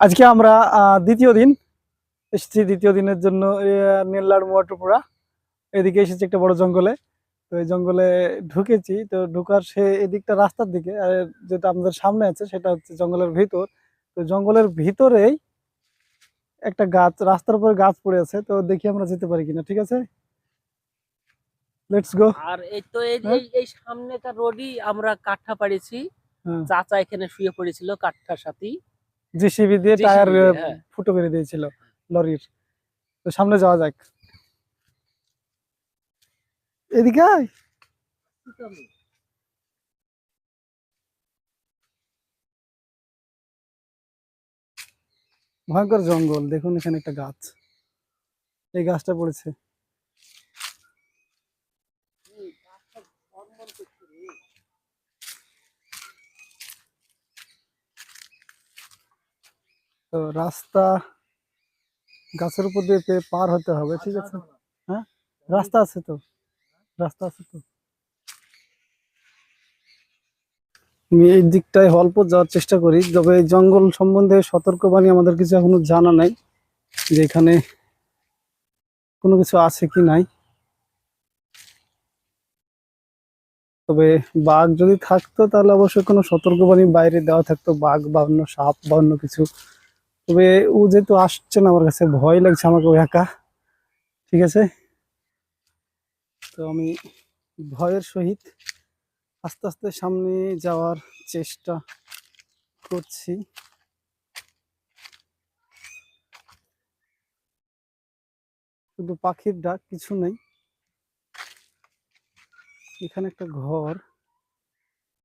আজকে আমরা দ্বিতীয় দিন এসেছি দ্বিতীয় দিনের জন্য নেল্লার মোয়াটুপুরা এদিকে এসেছি একটা বড় জঙ্গলে। তো এই জঙ্গলে ঢুকেছি। তো ঢুকার সে এদিকটা রাস্তার দিকে আর যেটা আমাদের সামনে আছে সেটা হচ্ছে জঙ্গলের ভিতর। তো জঙ্গলের ভিতরেই একটা গাছ রাস্তার উপরে গাছ পড়ে আছে। তো দেখি আমরা যেতে পারি কিনা ঠিক আছে? লেটস গো আর এই তো এই হ্যাঁ? এই- রোডই আমরা কাঠা পাড়েছি। হ্যাঁ। চাচা এখানে শুয়ে পড়েছিল কাঠটার সাথেই জিসিবি দিয়ে টায়ার হ্যাঁ। ফুটো করে দিয়েছিল লরির। তো সামনে যাওয়া যাক। এদিকে ভয়ঙ্কর জঙ্গল। দেখুন এখানে একটা গাছ। এই গাছটা পড়েছে। তো রাস্তা গাছের উপর দিয়ে পার হতে হবে, ঠিক আছে? হ্যাঁ? রাস্তা আছে তো? রাস্তা আছে তো? এই দিকটায় অল্প যাওয়ার চেষ্টা করি, তবে এই জঙ্গল সম্বন্ধে সতর্কবাণী আমাদের কিছু এখনও জানা নাই যে এখানে কোনো কিছু আছে কি নাই। তবে বাঘ যদি থাকতো তাহলে অবশ্যই কোনো সতর্কবাণী বাইরে দেওয়া থাকতো, বাঘ বা অন্য সাপ বা অন্য কিছু। তবে ও যেহেতু আসছে না, আমার কাছে ভয় লাগছে আমাকে ও একা। ঠিক আছে? তো আমি ভয়ের সহিত আস্তে আস্তে সামনে যাওয়ার চেষ্টা করছি। শুধু পাখির ডাক কিছু নেই। এখানে একটা ঘর।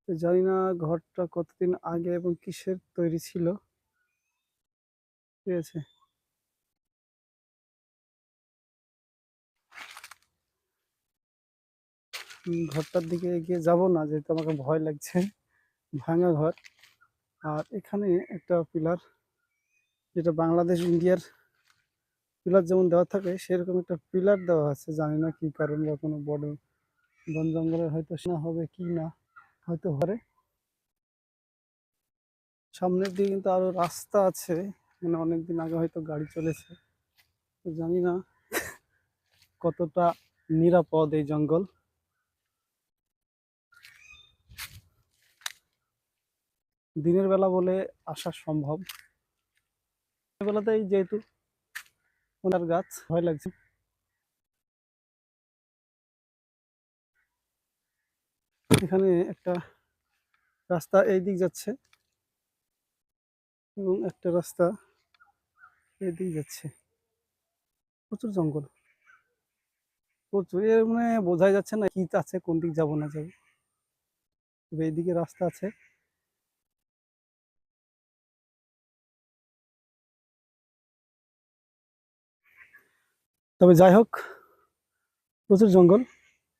জানি না ঘরটা কতদিন আগে এবং কিসের তৈরি ছিল। ঠিক আছে ঘরটার দিকে এগিয়ে যাব না, যেহেতু আমাকে ভয় লাগছে, ভাঙা ঘর। আর এখানে একটা পিলার, যেটা বাংলাদেশ, ইন্ডিয়ার পিলার যেমন দেওয়া থাকে, সেরকম একটা পিলার দেওয়া আছে। জানি না কি কারণ বা কোনো বড় বন জঙ্গলের হয়তো না হবে কি না, হয়তো হবে। সামনের দিকে কিন্তু আরও রাস্তা আছে। মানে অনেকদিন আগে হয়তো গাড়ি চলেছে। তো জানি না কতটা নিরাপদ এই জঙ্গল। দিনের বেলা বলে আসা সম্ভব। বেলাতেই যেহেতু ওনার গাছ, ভয় লাগছে। এখানে একটা রাস্তা এই দিক যাচ্ছে এবং একটা রাস্তা এই যাচ্ছে। প্রচুর জঙ্গল। প্রচুর এর মানে বোঝাই যাচ্ছে না কি আছে কোন দিক যাব না যাব। তবে এইদিকে রাস্তা আছে। তবে যাই হোক প্রচুর জঙ্গল।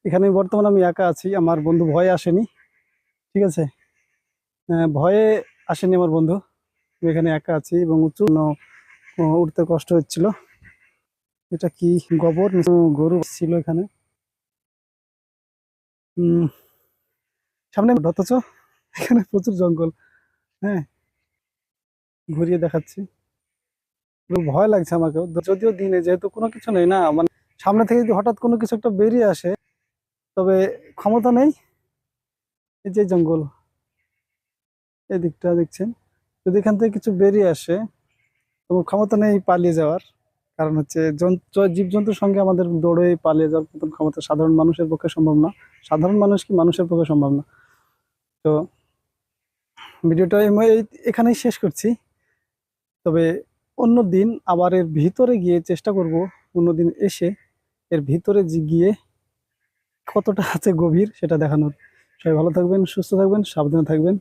এখানে বর্তমানে আমি একা আছি আমার বন্ধু ভয়ে আসেনি। ঠিক আছে? আহ, ভয়ে আসেনি আমার বন্ধু। এখানে একা আছি এবং উঁচু ন- ও- উঠতে কষ্ট হচ্ছিল। এটা কি গোবর? গরু ছিল এখানে। সামনে অথচ এখানে প্রচুর জঙ্গল। হ্যাঁ ঘুরিয়ে দেখাচ্ছি। ভয় লাগছে আমাকে যদিও দিনে যেহেতু কোনো কিছু নেই না মানে সামনে থেকে যদি হঠাৎ কোনো কিছু একটা বেরিয়ে আসে, তবে ক্ষমতা নেই এই যে জঙ্গল। এই দিকটা দেখছেন। যদি এখান থেকে কিছু বেরিয়ে আসে তবে ক্ষমতা নেই পালিয়ে যাওয়ার। কারণ হচ্ছে জন্তু জীবজন্তুর সঙ্গে আমাদের দৌড়ে পালিয়ে যাওয়ার মতন ক্ষমতা সাধারণ মানুষের পক্ষে সম্ভব না। সাধারণ মানুষ কি মানুষের পক্ষে সম্ভব না? তো ভিডিওটা এখানেই শেষ করছি। তবে অন্য দিন আবার এর ভিতরে গিয়ে চেষ্টা করব অন্য দিন এসে এর ভিতরে গিয়ে কতটা আছে গভীর সেটা দেখানোর। সবাই ভালো থাকবেন, সুস্থ থাকবেন, সাবধানে থাকবেন।